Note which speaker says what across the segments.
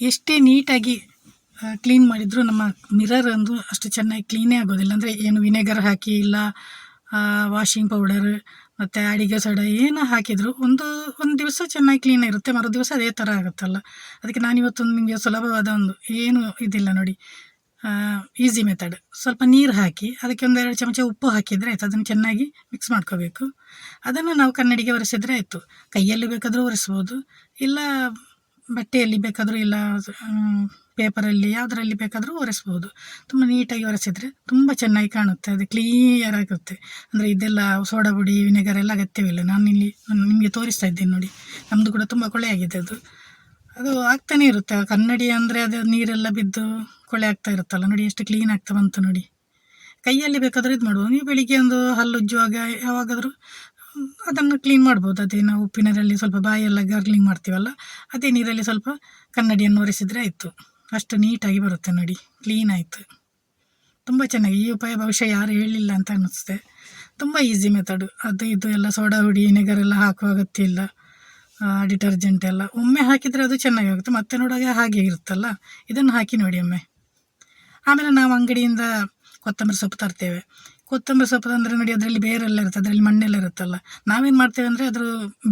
Speaker 1: ಎಷ್ಟೇ ನೀಟಾಗಿ ಕ್ಲೀನ್ ಮಾಡಿದರೂ ನಮ್ಮ ಮಿರರ್ ಅಂದು ಅಷ್ಟು ಚೆನ್ನಾಗಿ ಕ್ಲೀನೇ ಆಗೋದಿಲ್ಲ. ಅಂದರೆ ಏನು ವಿನೆಗರ್ ಹಾಕಿ ಇಲ್ಲ ವಾಷಿಂಗ್ ಪೌಡರ್ ಮತ್ತು ಅಡಿಗೆ ಸೋಡ ಏನು ಹಾಕಿದ್ರು, ಒಂದು ಒಂದು ದಿವಸ ಚೆನ್ನಾಗಿ ಕ್ಲೀನ್ ಇರುತ್ತೆ ಮರು ದಿವಸ ಅದೇ ಥರ ಆಗುತ್ತಲ್ಲ. ಅದಕ್ಕೆ ನಾನು ಇವತ್ತೊಂದು ನಿಮಗೆ ಸುಲಭವಾದ ಒಂದು ಏನು ಇದಿಲ್ಲ ನೋಡಿ. ಈಸಿ ಮೆಥಡ್ ಸ್ವಲ್ಪ ನೀರು ಹಾಕಿ, ಅದಕ್ಕೆ ಒಂದೆರಡು ಚಮಚ ಉಪ್ಪು ಹಾಕಿದರೆ ಆಯ್ತು, ಅದನ್ನು ಚೆನ್ನಾಗಿ ಮಿಕ್ಸ್ ಮಾಡ್ಕೋಬೇಕು. ಅದನ್ನು ನಾವು ಕನ್ನಡಿಗೆ ಒರೆಸಿದ್ರೆ ಆಯಿತು. ಕೈಯಲ್ಲಿ ಬೇಕಾದರೂ ಒರೆಸ್ಬೋದು, ಇಲ್ಲ ಬಟ್ಟೆಯಲ್ಲಿ ಬೇಕಾದರೂ ಇಲ್ಲ ಪೇಪರಲ್ಲಿ ಯಾವುದರಲ್ಲಿ ಬೇಕಾದರೂ ಒರೆಸ್ಬೋದು. ತುಂಬ ನೀಟಾಗಿ ಒರೆಸಿದರೆ ತುಂಬ ಚೆನ್ನಾಗಿ ಕಾಣುತ್ತೆ, ಅದು ಕ್ಲಿಯರ್ ಆಗುತ್ತೆ ಅಂದರೆ ಇದೆಲ್ಲ ಸೋಡಾ ಪುಡಿ, ವಿನೆಗರ್ ಎಲ್ಲ ಅಗತ್ಯವಿಲ್ಲ. ನಾನು ಇಲ್ಲಿ ನಿಮಗೆ ತೋರಿಸ್ತಾ ಇದ್ದೇನೆ ನೋಡಿ. ನಮ್ಮದು ಕೂಡ ತುಂಬ ಕೊಳೆ ಆಗಿದೆ ಅದು. ಅದು ಆಗ್ತಾನೆ ಇರುತ್ತೆ. ಕನ್ನಡಿ ಅಂದರೆ ಅದು ನೀರೆಲ್ಲ ಬಿದ್ದು ಕೊಳೆ ಆಗ್ತಾ ಇರುತ್ತಲ್ಲ, ನೋಡಿ ಎಷ್ಟು ಕ್ಲೀನ್ ಆಗ್ತಾ ಬಂತು ನೋಡಿ. ಕೈಯಲ್ಲಿ ಬೇಕಾದರೂ ಇದು ಮಾಡ್ಬೋದು ನೀವು ಬೆಳಿಗ್ಗೆ ಒಂದು ಹಲ್ಲು ಉಜ್ಜುವಾಗ ಯಾವಾಗಾದರೂ ಅದನ್ನು ಕ್ಲೀನ್ ಮಾಡ್ಬೋದು. ಅದೇ ನಾವು ಉಪ್ಪಿನರಲ್ಲಿ ಸ್ವಲ್ಪ ಬಾಯೆಲ್ಲ ಗಾರ್ಗ್ಲಿಂಗ್ ಮಾಡ್ತೀವಲ್ಲ, ಅದೇ ನೀರಲ್ಲಿ ಸ್ವಲ್ಪ ಕನ್ನಡಿಯನ್ನು ಒರೆಸಿದರೆ ಆಯಿತು. ಅಷ್ಟು ನೀಟಾಗಿ ಬರುತ್ತೆ ನೋಡಿ ಕ್ಲೀನ್ ಆಯಿತು. ತುಂಬ ಚೆನ್ನಾಗಿ, ಈ ಉಪಾಯ ಬಹುಶಃ ಯಾರು ಹೇಳಿಲ್ಲ ಅಂತ ಅನ್ನಿಸುತ್ತೆ ತುಂಬ ಈಸಿ ಮೆಥಡು ಅದು ಇದು ಎಲ್ಲ ಸೋಡಾ ಹುಡಿ ಎಲ್ಲ ಹಾಕುವ ಅಗತ್ಯ ಇಲ್ಲ. ಡಿಟರ್ಜೆಂಟ್ ಎಲ್ಲ. ಒಮ್ಮೆ ಹಾಕಿದರೆ ಅದು ಚೆನ್ನಾಗಿ ಆಗುತ್ತೆ ಮತ್ತೆ ನೋಡುವಾಗ ಹಾಗೆ ಇರುತ್ತಲ್ಲ, ಇದನ್ನು ಹಾಕಿ ನೋಡಿ ಒಮ್ಮೆ. ಆಮೇಲೆ ನಾವು ಅಂಗಡಿಯಿಂದ ಕೊತ್ತಂಬರಿ ಸೊಪ್ಪು ತರ್ತೇವೆ. ಕೊತ್ತಂಬರಿ ಸೊಪ್ಪು ಅಂದರೆ ನೋಡಿ ಅದರಲ್ಲಿ ಬೇರೆಲ್ಲ ಇರುತ್ತೆ, ಅದರಲ್ಲಿ ಮಣ್ಣೆಲ್ಲ ಇರುತ್ತಲ್ಲ. ನಾವೇನು ಮಾಡ್ತೇವೆ ಅಂದರೆ ಅದ್ರ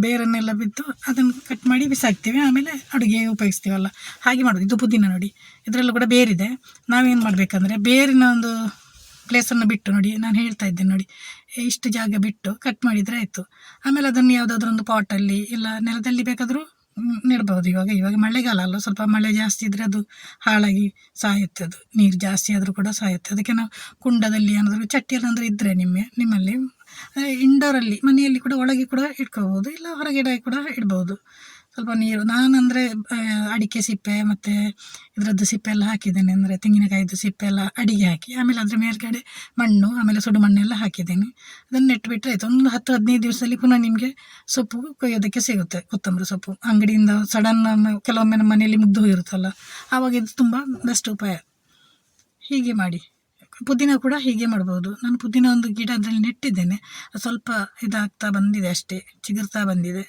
Speaker 1: ಬೇರನ್ನೆಲ್ಲ ಬಿದ್ದು ಅದನ್ನು ಕಟ್ ಮಾಡಿ ಬಿಸಾಕ್ತೀವಿ, ಆಮೇಲೆ ಅಡುಗೆ ಉಪಯೋಗಿಸ್ತೀವಲ್ಲ. ಹಾಗೆ ಮಾಡೋದು. ಇದು ಪುದೀನ ನೋಡಿ. ಇದರಲ್ಲೂ ಕೂಡ ಬೇರಿದೆ. ನಾವೇನು ಮಾಡಬೇಕಂದ್ರೆ ಬೇರಿನ ಒಂದು ಪ್ಲೇಸನ್ನು ಬಿಟ್ಟು ನೋಡಿ, ನಾನು ಹೇಳ್ತಾ ಇದ್ದೇನೆ ನೋಡಿ. ಇಷ್ಟು ಜಾಗ ಬಿಟ್ಟು ಕಟ್ ಮಾಡಿದರೆ ಆಯಿತು. ಆಮೇಲೆ ಅದನ್ನು ಯಾವುದಾದ್ರೂ ಒಂದು ಪಾಟಲ್ಲಿ ಇಲ್ಲ ನೆಲದಲ್ಲಿ ಬೇಕಾದರೂ ನೆಡ್ಬೋದು ಇವಾಗ ಇವಾಗ ಮಳೆಗಾಲ ಅಲ್ಲ ಸ್ವಲ್ಪ ಮಳೆ ಜಾಸ್ತಿ ಇದ್ದರೆ ಅದು ಹಾಳಾಗಿ ಸಾಯುತ್ತೆ ಅದು. ನೀರು ಜಾಸ್ತಿ ಆದರೂ ಕೂಡ ಸಾಯುತ್ತೆ. ಅದಕ್ಕೆ ನಾವು ಕುಂಡದಲ್ಲಿ ಏನಾದರೂ ಚಟ್ಟಿಯಲ್ಲಿ ಏನಾದರೂ ಇದ್ದರೆ ನಿಮ್ಮ, ನಿಮ್ಮಲ್ಲಿ ಇಂಡೋರಲ್ಲಿ ಮನೆಯಲ್ಲಿ ಕೂಡ ಒಳಗೆ ಕೂಡ ಇಟ್ಕೋಬೋದು, ಇಲ್ಲ ಹೊರಗಡೆ ಕೂಡ ಇಡ್ಬೋದು. ಸ್ವಲ್ಪ ನೀರು. ನಾನಂದರೆ ಅಡಿಕೆ ಸಿಪ್ಪೆ ಮತ್ತು ಇದರದ್ದು ಸಿಪ್ಪೆ ಎಲ್ಲ ಹಾಕಿದ್ದೇನೆ. ಅಂದರೆ ತೆಂಗಿನಕಾಯಿದು ಸಿಪ್ಪೆ ಎಲ್ಲ ಅಡಿಗೆ ಹಾಕಿ, ಆಮೇಲೆ ಅದ್ರ ಮೇಲ್ಗಡೆ ಮಣ್ಣು, ಆಮೇಲೆ ಸುಡು ಮಣ್ಣೆಲ್ಲ ಹಾಕಿದ್ದೀನಿ. ಅದನ್ನು ಬಿಟ್ಟರೆ ಆಯಿತು. ಒಂದು ಹತ್ತು, ಹದಿನೈದು ದಿವಸದಲ್ಲಿ ಪುನಃ ನಿಮಗೆ ಸೊಪ್ಪು ಕೊಯ್ಯೋದಕ್ಕೆ ಸಿಗುತ್ತೆ, ಕೊತ್ತಂಬರಿ ಸೊಪ್ಪು. ಅಂಗಡಿಯಿಂದ ಸಡನ್ ಕೆಲವೊಮ್ಮೆ ನಮ್ಮ ಮನೆಯಲ್ಲಿ ಮುಗ್ದು ಹೋಗಿರುತ್ತಲ್ಲ, ಆವಾಗ ಇದು ತುಂಬ ಬೆಸ್ಟ್ ಉಪಾಯ. ಹೀಗೆ ಮಾಡಿ. ಪುದೀನ ಕೂಡ ಹೀಗೆ ಮಾಡ್ಬೋದು. ನಾನು ಪುದೀನ ಒಂದು ಗಿಡ ಅದರಲ್ಲಿ ನೆಟ್ಟಿದ್ದೇನೆ. ಸ್ವಲ್ಪ ಇದಾಗ್ತಾ ಬಂದಿದೆ ಅಷ್ಟೇ, ಚಿಗುರ್ತಾ ಬಂದಿದೆ.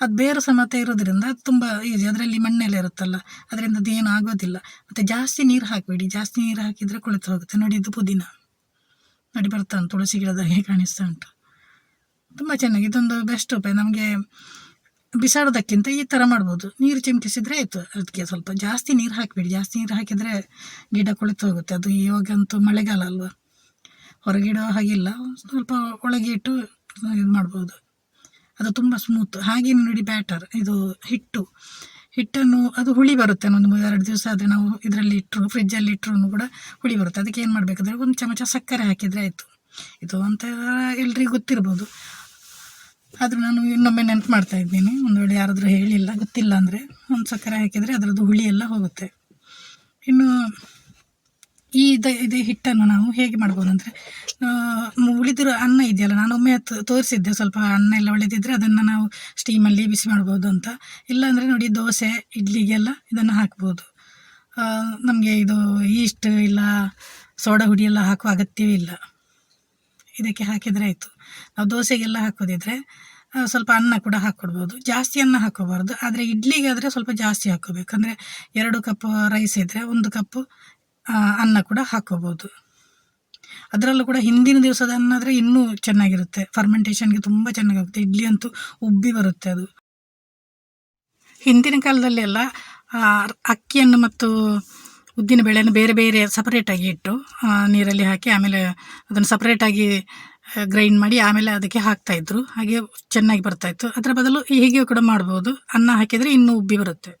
Speaker 1: ಅದು ಬೇರು ಸಮೇತ ಇರೋದ್ರಿಂದ ಅದು ತುಂಬ ಈಸಿ ಅದರಲ್ಲಿ ಮಣ್ಣೆಲ್ಲ ಇರುತ್ತಲ್ಲ, ಅದರಿಂದ ಅದು ಏನು ಆಗೋದಿಲ್ಲ. ಮತ್ತು ಜಾಸ್ತಿ ನೀರು ಹಾಕಬೇಡಿ. ಜಾಸ್ತಿ ನೀರು ಹಾಕಿದರೆ ಕೊಳೆತು ಹೋಗುತ್ತೆ. ನೋಡಿ ಇದು ಪುದೀನ. ನೋಡಿ ಬರ್ತಾ ಉಂಟು. ತುಳಸಿ ಗಿಡದ ಹೇಗೆ ಕಾಣಿಸ್ತಾ ಉಂಟು. ತುಂಬ ಚೆನ್ನಾಗಿ. ಇದೊಂದು ಬೆಸ್ಟ್ ಉಪಾಯ. ನಮಗೆ ಬಿಸಾಡೋದಕ್ಕಿಂತ ಈ ಥರ ಮಾಡ್ಬೋದು. ನೀರು ಚಿಮುಕಿಸಿದ್ರೆ ಆಯಿತು. ಅದಕ್ಕೆ ಸ್ವಲ್ಪ ಜಾಸ್ತಿ ನೀರು ಹಾಕಬೇಡಿ. ಜಾಸ್ತಿ ನೀರು ಹಾಕಿದರೆ ಗಿಡ ಕೊಳೆತು ಹೋಗುತ್ತೆ. ಅದು ಇವಾಗಂತೂ ಮಳೆಗಾಲ ಅಲ್ವಾ? ಹೊರಗಿಡೋ ಹಾಗಿಲ್ಲ ಸ್ವಲ್ಪ ಒಳಗೆ ಇಟ್ಟು ಇದು ಮಾಡ್ಬೋದು. ಅದು ತುಂಬ ಸ್ಮೂತ್ ಹಾಗೆ ನೋಡಿ ಬ್ಯಾಟರ್ ಇದು ಹಿಟ್ಟು. ಹಿಟ್ಟನ್ನು, ಅದು ಹುಳಿ ಬರುತ್ತೆ ಒಂದು ಎರಡು ದಿವಸ ಆದರೆ ನಾವು ಇದರಲ್ಲಿ ಇಟ್ಟರು ಫ್ರಿಜ್ಜಲ್ಲಿ ಇಟ್ಟರು ಕೂಡ ಹುಳಿ ಬರುತ್ತೆ. ಅದಕ್ಕೆ ಏನು ಮಾಡಬೇಕಂದ್ರೆ ಒಂದು ಚಮಚ ಸಕ್ಕರೆ ಹಾಕಿದರೆ ಆಯಿತು. ಇದು ಅಂತ ಎಲ್ರಿಗೂ ಗೊತ್ತಿರ್ಬೋದು. ಆದರೂ ನಾನು ಇನ್ನೊಮ್ಮೆ ನೆನಪು ಮಾಡ್ತಾ ಇದ್ದೀನಿ. ಒಂದು ವೇಳೆ ಯಾರಾದರೂ ಹೇಳಿಲ್ಲ, ಗೊತ್ತಿಲ್ಲ ಅಂದರೆ, ಒಂದು ಸಕ್ಕರೆ ಹಾಕಿದರೆ ಅದರದ್ದು ಹುಳಿ ಎಲ್ಲ ಹೋಗುತ್ತೆ. ಇನ್ನು ಈ ಇದು ಇದು ಹಿಟ್ಟನ್ನು ನಾವು ಹೇಗೆ ಮಾಡ್ಬೋದು ಅಂದರೆ ಉಳಿದಿರೋ ಅನ್ನ ಇದೆಯಲ್ಲ, ನಾನು ಒಮ್ಮೆ ತೋರಿಸಿದ್ದೆ ಸ್ವಲ್ಪ ಅನ್ನ ಎಲ್ಲ ಉಳಿದಿದ್ದರೆ ಅದನ್ನು ನಾವು ಸ್ಟೀಮಲ್ಲಿ ಬಿಸಿ ಮಾಡ್ಬೋದು ಅಂತ. ಇಲ್ಲಾಂದರೆ ನೋಡಿ ದೋಸೆ ಇಡ್ಲಿಗೆಲ್ಲ ಇದನ್ನು ಹಾಕ್ಬೋದು. ನಮಗೆ ಇದು ಈಸ್ಟ್ ಇಲ್ಲ ಸೋಡಾ ಹುಡಿ ಎಲ್ಲ ಹಾಕುವ ಅಗತ್ಯವೇ ಇಲ್ಲ. ಇದಕ್ಕೆ ಹಾಕಿದರೆ ಆಯಿತು. ನಾವು ದೋಸೆಗೆಲ್ಲ ಹಾಕೋದಿದ್ರೆ ಸ್ವಲ್ಪ ಅನ್ನ ಕೂಡ ಹಾಕ್ಕೊಡ್ಬೋದು ಜಾಸ್ತಿ ಅನ್ನ ಹಾಕೋಬಾರ್ದು. ಆದರೆ ಇಡ್ಲಿಗಾದರೆ ಸ್ವಲ್ಪ ಜಾಸ್ತಿ ಹಾಕೋಬೇಕು ಅಂದರೆ ಎರಡು ಕಪ್ ರೈಸ್ ಇದ್ದರೆ ಒಂದು ಕಪ್ಪು ಅನ್ನ ಕೂಡ ಹಾಕ್ಕೋಬೋದು ಅದರಲ್ಲೂ ಕೂಡ ಹಿಂದಿನ ದಿವಸದ ಅನ್ನ ಆದರೆ ಇನ್ನೂ ಚೆನ್ನಾಗಿರುತ್ತೆ. ಫರ್ಮೆಂಟೇಷನ್ಗೆ ತುಂಬ ಚೆನ್ನಾಗಾಗುತ್ತೆ. ಇಡ್ಲಿ ಅಂತೂ ಉಬ್ಬಿ ಬರುತ್ತೆ ಅದು. ಹಿಂದಿನ ಕಾಲದಲ್ಲಿ ಎಲ್ಲ ಅಕ್ಕಿಯನ್ನು ಮತ್ತು ಉದ್ದಿನ ಬೇಳೆಯನ್ನು ಬೇರೆ ಬೇರೆ ಸಪರೇಟಾಗಿ ಇಟ್ಟು ನೀರಲ್ಲಿ ಹಾಕಿ ಆಮೇಲೆ ಅದನ್ನು ಸಪ್ರೇಟಾಗಿ ಗ್ರೈಂಡ್ ಮಾಡಿ ಆಮೇಲೆ ಅದಕ್ಕೆ ಹಾಕ್ತಾಯಿದ್ರು ಹಾಗೆ ಚೆನ್ನಾಗಿ ಬರ್ತಾಯಿತ್ತು ಅದರ ಬದಲು ಹೀಗೆ ಕೂಡ ಮಾಡ್ಬೋದು. ಅನ್ನ ಹಾಕಿದರೆ ಇನ್ನೂ ಉಬ್ಬಿ ಬರುತ್ತೆ.